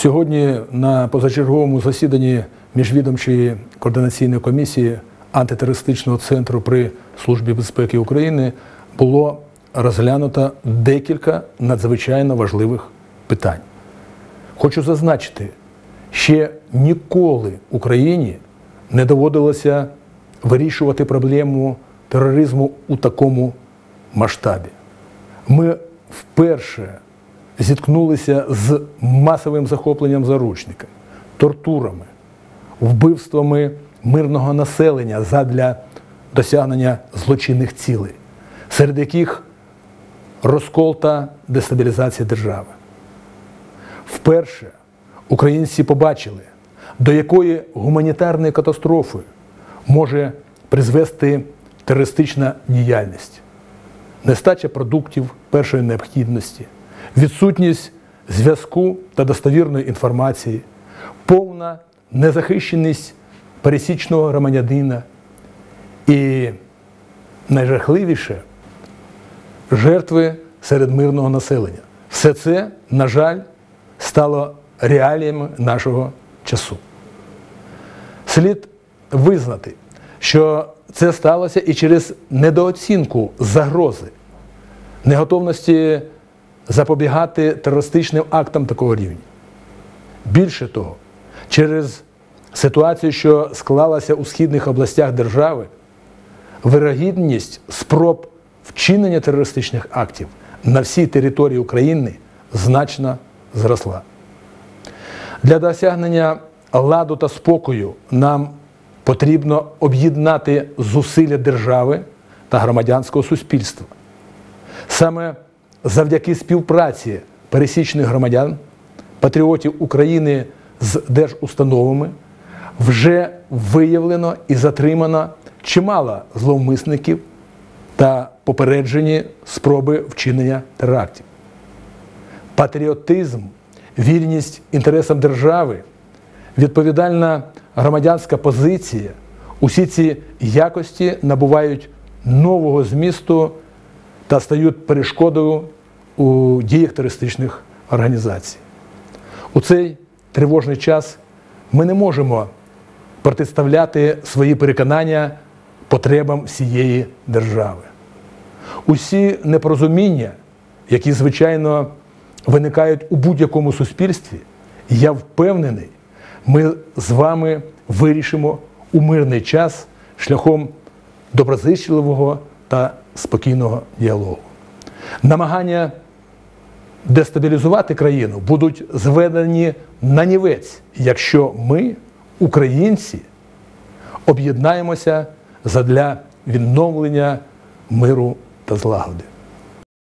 Сьогодні на позачерговому засіданні міжвідомчої координаційної комісії антитерористичного центру при Службі безпеки України було розглянуто декілька надзвичайно важливих питань. Хочу зазначити, ще ніколи Україні не доводилося вирішувати проблему тероризму у такому масштабі. Ми вперше зіткнулися з масовим захопленням заручника, тортурами, вбивствами мирного населення задля досягнення злочинних цілей, серед яких розкол та дестабілізація держави. Вперше українці побачили, до якої гуманітарної катастрофи може призвести терористична діяльність, нестача продуктів першої необхідності, відсутність зв'язку та достовірної інформації, повна незахищеність пересічного громадянина і найжахливіше жертви серед мирного населення. Все це, на жаль, стало реаліями нашого часу. Слід визнати, що це сталося і через недооцінку загрози, неготовності запобігати терористичним актам такого рівня. Більше того, через ситуацію, що склалася у східних областях держави, вирогідність спроб вчинення терористичних актів на всій території України значно зросла. Для досягнення ладу та спокою нам потрібно об'єднати зусилля держави та громадянського суспільства. Саме завдяки співпраці пересічних громадян, патріотів України з держустановами вже виявлено і затримано чимало зловмисників та попереджені спроби вчинення терактів. Патріотизм, вірність інтересам держави, відповідальна громадянська позиція, усі ці якості набувають нового змісту та стають перешкодою у діях терористичних організацій. У цей тривожний час ми не можемо протиставляти свої переконання потребам всієї держави. Усі непорозуміння, які, звичайно, виникають у будь-якому суспільстві, я впевнений, ми з вами вирішимо у мирний час шляхом доброзичливого та спокійного діалогу. Намагання дестабілізувати країну будуть зведені на нівець, якщо ми, українці, об'єднаємося задля відновлення миру та злагоди.